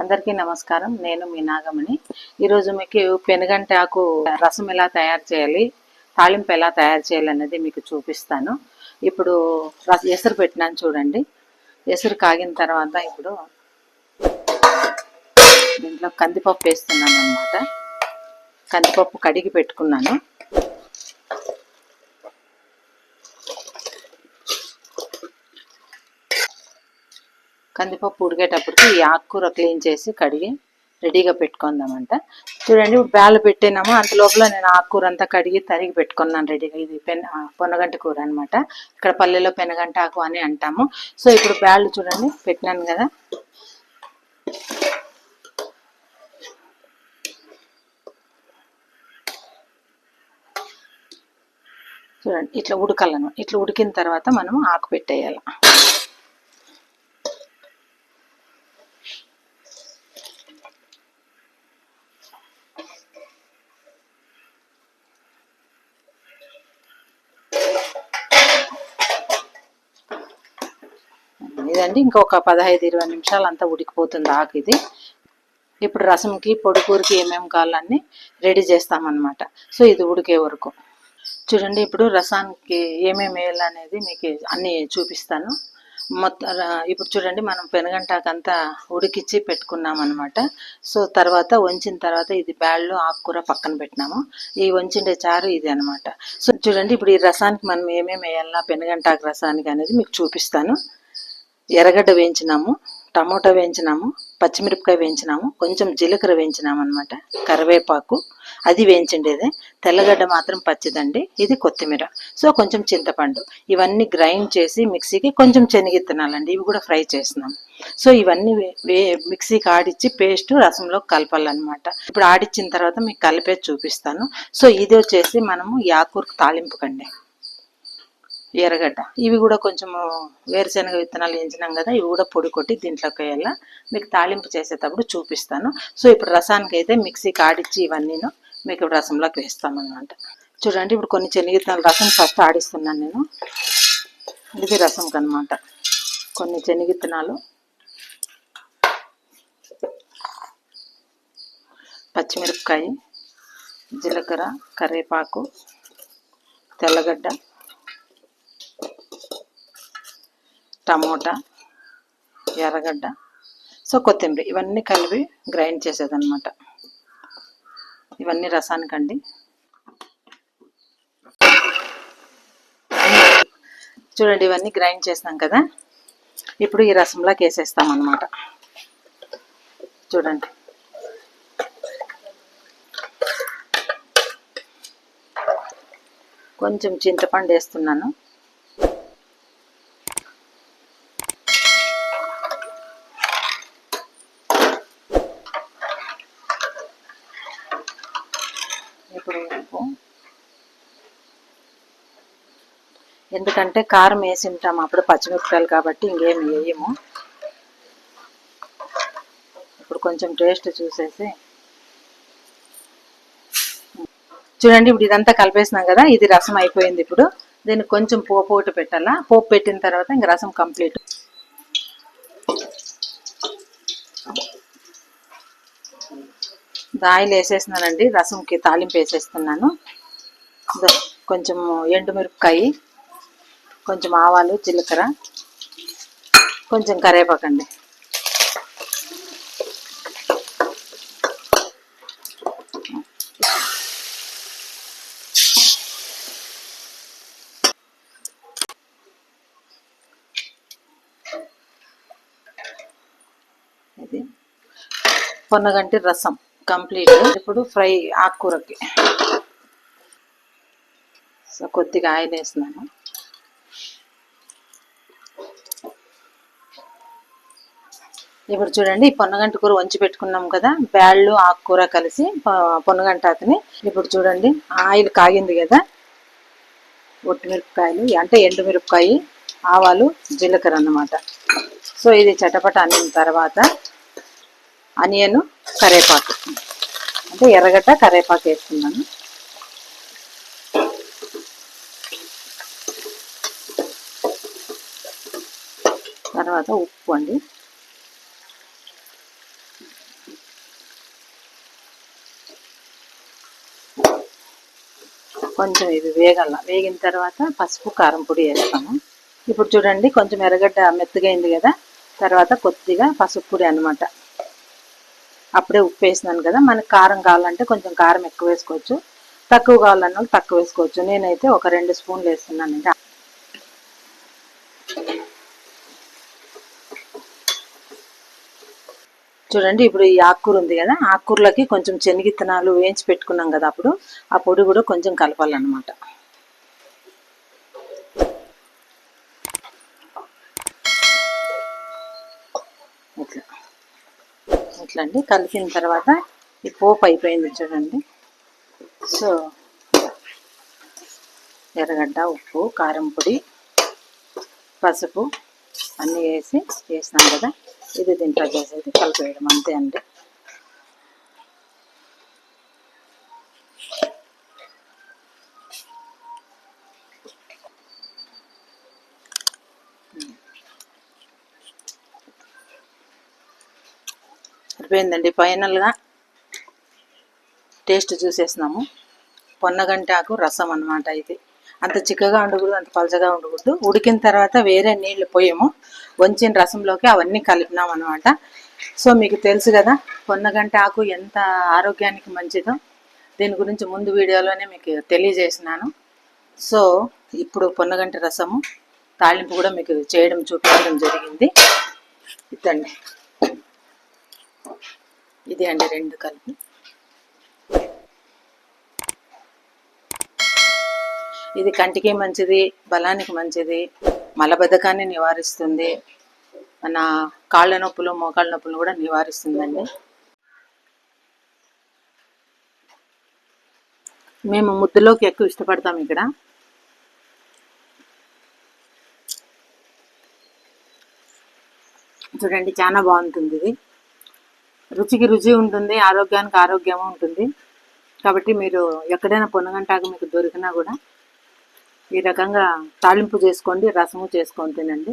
అందరికీ నమస్కారం. నేను మీ నాగమణి. ఈరోజు మీకు పెనుగంటి ఆకు రసం ఎలా తయారు చేయాలి తాళింపు ఎలా తయారు చేయాలి అనేది మీకు చూపిస్తాను. ఇప్పుడు ఎసురు పెట్టినాను చూడండి. ఎసురు కాగిన తర్వాత ఇప్పుడు దీంట్లో కందిపప్పు వేస్తున్నాను అనమాట కందిపప్పు కడిగి పెట్టుకున్నాను. కందిపప్పు ఉడికేటప్పటికి ఈ ఆకుకూర క్లీన్ చేసి కడిగి రెడీగా పెట్టుకుందామంట. చూడండి ఇప్పుడు బ్యాలు పెట్టినాము. అంత లోపల నేను ఆకుకూర అంతా కడిగి తరిగి పెట్టుకున్నాను రెడీగా. ఇది పెన్ ఆ, పొన్నగంటి కూర అనమాట ఇక్కడ పల్లెలో పెనగంట ఆకు అని అంటాము. సో ఇప్పుడు బ్యాళ్ళు చూడండి పెట్టినాను కదా. చూడండి ఇట్లా ఉడకాలను ఇట్లా ఉడికిన తర్వాత మనం ఆకు పెట్టేయాలి. ఇదండి ఇంకొక పదహైదు ఇరవై నిమిషాలు అంతా ఉడికిపోతుంది ఆకు ఇది. ఇప్పుడు రసంకి పొడికూరకి ఏమేమి కావాలన్నీ రెడీ చేస్తామన్నమాట. సో ఇది ఉడికే వరకు. చూడండి ఇప్పుడు రసానికి ఏమేమి వేయాలనేది మీకు అన్నీ చూపిస్తాను. మొత్తం ఇప్పుడు చూడండి మనం పెనగంటాకంతా ఉడికిచ్చి పెట్టుకున్నాం అనమాట సో తర్వాత వంచిన తర్వాత ఇది బ్యాళ్ళు ఆకుకూర పక్కన పెట్టినాము. ఈ వంచిండే చారు ఇది అనమాట సో చూడండి ఇప్పుడు ఈ రసానికి మనం ఏమేమి వేయాలా పెనగంటాకు రసానికి అనేది మీకు చూపిస్తాను. ఎర్రగడ్డ వేయించినాము టమోటా వేయించినాము పచ్చిమిరపకాయ వేయించినాము కొంచెం జీలకర్ర వేయించినాము అనమాట కరివేపాకు. అది వేయించిండేదే. తెల్లగడ్డ మాత్రం పచ్చిదండి. ఇది కొత్తిమీర. సో కొంచెం చింతపండు. ఇవన్నీ గ్రైండ్ చేసి మిక్సీకి కొంచెం శనగిత్తనాలండి ఇవి కూడా ఫ్రై చేసినాం. సో ఇవన్నీ వే- వే మిక్సీకి ఆడిచ్చి పేస్ట్ రసంలో కలపాలన్నమాట. ఇప్పుడు ఆడిచ్చిన తర్వాత మీకు కలిపే చూపిస్తాను. సో ఇది వచ్చేసి మనము యాకూర్కు తాలింపుకండి. ఎర్రగడ్డ ఇవి కూడా కొంచెము వేరుశనగ విత్తనాలు వేయించినాం కదా ఇవి కూడా పొడి కొట్టి దీంట్లోకి వెళ్ళా మీకు తాలింపు చేసేటప్పుడు చూపిస్తాను. సో ఇప్పుడు రసానికి అయితే మిక్సీకి ఆడిచ్చి ఇవన్నీను మీకు ఇప్పుడు రసంలోకి వేస్తామన్నమాట. చూడండి ఇప్పుడు కొన్ని శనగిత్తనాలు రసం ఫస్ట్ ఆడిస్తున్నాను నేను. ఇది రసంకి అనమాట కొన్ని శనగిత్తనాలు పచ్చిమిరపకాయ జీలకర్ర కరివేపాకు తెల్లగడ్డ టమోటా ఎర్రగడ్డ సో కొత్తిమీర ఇవన్నీ కలిపి గ్రైండ్ చేసేదన్నమాట. ఇవన్నీ రసానికండి. చూడండి ఇవన్నీ గ్రైండ్ చేసినాం కదా. ఇప్పుడు ఈ రసంలోకి వేసేస్తాం అన్నమాట చూడండి. కొంచెం చింతపండు వేస్తున్నాను. ఇప్పుడు ఉప్పు. ఎందుకంటే కారం వేసి ఉంటాం అప్పుడు పచ్చిమిరపకాయలు కాబట్టి ఇంకేం వేయము. ఇప్పుడు కొంచెం టేస్ట్ చూసేసి. చూడండి ఇప్పుడు ఇదంతా కలిపేసినాం కదా ఇది రసం అయిపోయింది ఇప్పుడు. దీనికి కొంచెం పోపు ఒకటి పెట్టాలా? పోపు పెట్టిన తర్వాత ఇంక రసం కంప్లీట్. ఆయిల్ వేసేసినానండి రసంకి తాలింపు వేసేస్తున్నాను. కొంచెం ఎండుమిరపకాయ కొంచెం ఆవాలు జీలకర్ర కొంచెం కరేపాకండి ఇది పొన్నగంటి రసం. కంప్లీట్. ఇప్పుడు ఫ్రై ఆకుకూరకి. సో కొద్దిగా ఆయిల్ వేస్తున్నాను. ఇప్పుడు చూడండి ఈ పొన్నగంటి కూర వంచి పెట్టుకున్నాం కదా బ్యాళ్ళు ఆకుకూర కలిసి పొన్నగంట అతని ఇప్పుడు చూడండి ఆయిల్ కాగింది కదా. ఒట్టిమిరపకాయలు అంటే ఎండుమిరపకాయ ఆవాలు జీలకర్ర అన్నమాట. సో ఇది చటపట అన్న తర్వాత అనియను కరేపాకు. అంటే ఎర్రగడ్డ కరేపాకు వేసుకున్నాను. తర్వాత ఉప్పు అండి. కొంచెం ఇది వేగల వేగిన తర్వాత పసుపు కారం పొడి వేస్తాము ఇప్పుడు చూడండి కొంచెం ఎర్రగడ్డ మెత్తగైంది కదా తర్వాత కొద్దిగా పసుపు పొడి అనమాట అప్పుడే ఉప్పు వేసినాను కదా మనకి కారం కావాలంటే కొంచెం కారం ఎక్కువ వేసుకోవచ్చు. తక్కువ కావాలన్న వాళ్ళు తక్కువ వేసుకోవచ్చు. నేనైతే ఒక రెండు స్పూన్లు వేస్తున్నాను చూడండి ఇప్పుడు ఈ ఆకుకూర ఉంది కదా ఆకుకూరలకి కొంచెం శనగిత్తనాలు వేయించి పెట్టుకున్నాం కదా అప్పుడు ఆ పొడి కూడా కొంచెం కలపాలన్నమాట. ఇట్లా. ఇట్లండి. అండి కలిపిన తర్వాత ఈ పోపు అయిపోయింది చూడండి. సో ఎర్రగడ్డ ఉప్పు కారం పొడి పసుపు అన్నీ వేసి వేసినాం కదా. ఇది దీంట్లో చేసేది కలిపేయడం అంతే అండి. అయిపోయిందండి. ఫైనల్గా టేస్ట్ చూసేసినాము పొన్నగంటాకు రసం అన్నమాట ఇది. అంత చిక్కగా ఉండకూడదు అంత పలచగా ఉండకూడదు. ఉడికిన తర్వాత వేరే నీళ్ళు పోయాము వంచిన రసంలోకి అవన్నీ కలిపినాం అనమాట సో మీకు తెలుసు కదా పొన్నగంట ఆకు ఎంత ఆరోగ్యానికి మంచిదో. దీని గురించి ముందు వీడియోలోనే మీకు తెలియజేసినాను. సో ఇప్పుడు పొన్నగంటి రసము తాళింపు కూడా మీకు చేయడం చూపించడం జరిగింది. ఇదండి. ఇది అండి రెండు కలిపి. ఇది కంటికి మంచిది బలానికి మంచిది మలబద్ధకాన్ని నివారిస్తుంది మన కాళ్ళ నొప్పులు మోకాళ్ళ నొప్పులు కూడా నివారిస్తుందండి. మేము ముద్దలోకి ఎక్కువ ఇష్టపడతాం ఇక్కడ. చూడండి చాలా బాగుంటుంది ఇది. రుచికి రుచి ఉంటుంది ఆరోగ్యానికి ఆరోగ్యం ఉంటుంది. కాబట్టి మీరు ఎక్కడైనా పొనగంటాకు మీకు దొరికినా కూడా ఈ రకంగా తాలింపు చేసుకోండి రసము చేసుకొని తినండి.